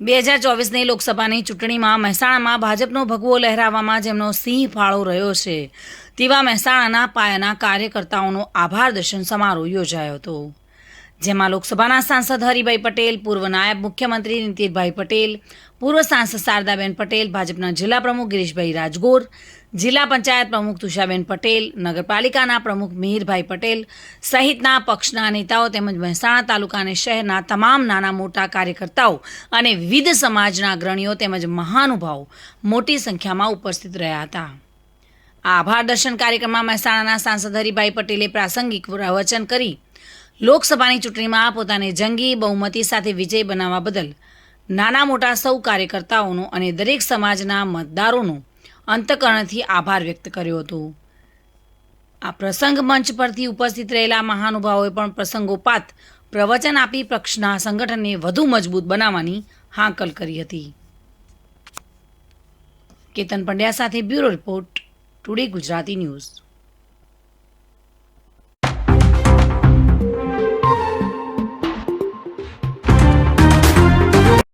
બે હજાર ચોવીસની લોકસભાની ચૂંટણીમાં મહેસાણામાં ભાજપનો ભગવો લહેરાવવામાં જેમનો સિંહ ફાળો રહ્યો છે. તેવા મહેસાણાના પાયાના કાર્યકર્તાઓનો આભાર દર્શન સમારોહ યોજાયો હતો. જેમાં લોકસભાના સાંસદ હરિભાઈ પટેલ, પૂર્વ નાયબ મુખ્યમંત્રી નીતિનભાઈ પટેલ પૂર્વ સાંસદ શારદાબેન પટેલ, ભાજપના જિલ્લા પ્રમુખ ગિરીશભાઈ રાજગોર, જિલ્લા પંચાયત પ્રમુખ તુષાબેન પટેલ, નગરપાલિકાના પ્રમુખ મિહિરભાઈ પટેલ સહિતના પક્ષના નેતાઓ તેમજ મહેસાણા તાલુકા અને શહેરના તમામ નાના મોટા કાર્યકર્તાઓ અને વિવિધ સમાજના અગ્રણીઓ તેમજ મહાનુભાવો મોટી સંખ્યામાં ઉપસ્થિત રહ્યા હતા. આભાર દર્શન કાર્યક્રમમાં મહેસાણાના સાંસદ હરિભાઈ પટેલે પ્રાસંગિક પ્રવચન કરી. લોકસભાની ચૂંટણીમાં પોતાને જંગી, બહુમતી સાથે વિજય બનાવવા બદલ નાના મોટા સૌ કાર્યકર્તાઓનો અને દરેક સમાજના મતદારોનો અંતકરણથી આભાર વ્યક્ત કર્યો હતો. આ પ્રસંગ મંચ પરથી ઉપસ્થિત રહેલા મહાનુભાવોએ પણ પ્રસંગોપાત પ્રવચન આપી પક્ષના સંગઠનને વધુ મજબૂત બનાવવાની હાંકલ કરી હતી. કેતન પંડ્યા સાથે bureau report, today Gujarati news.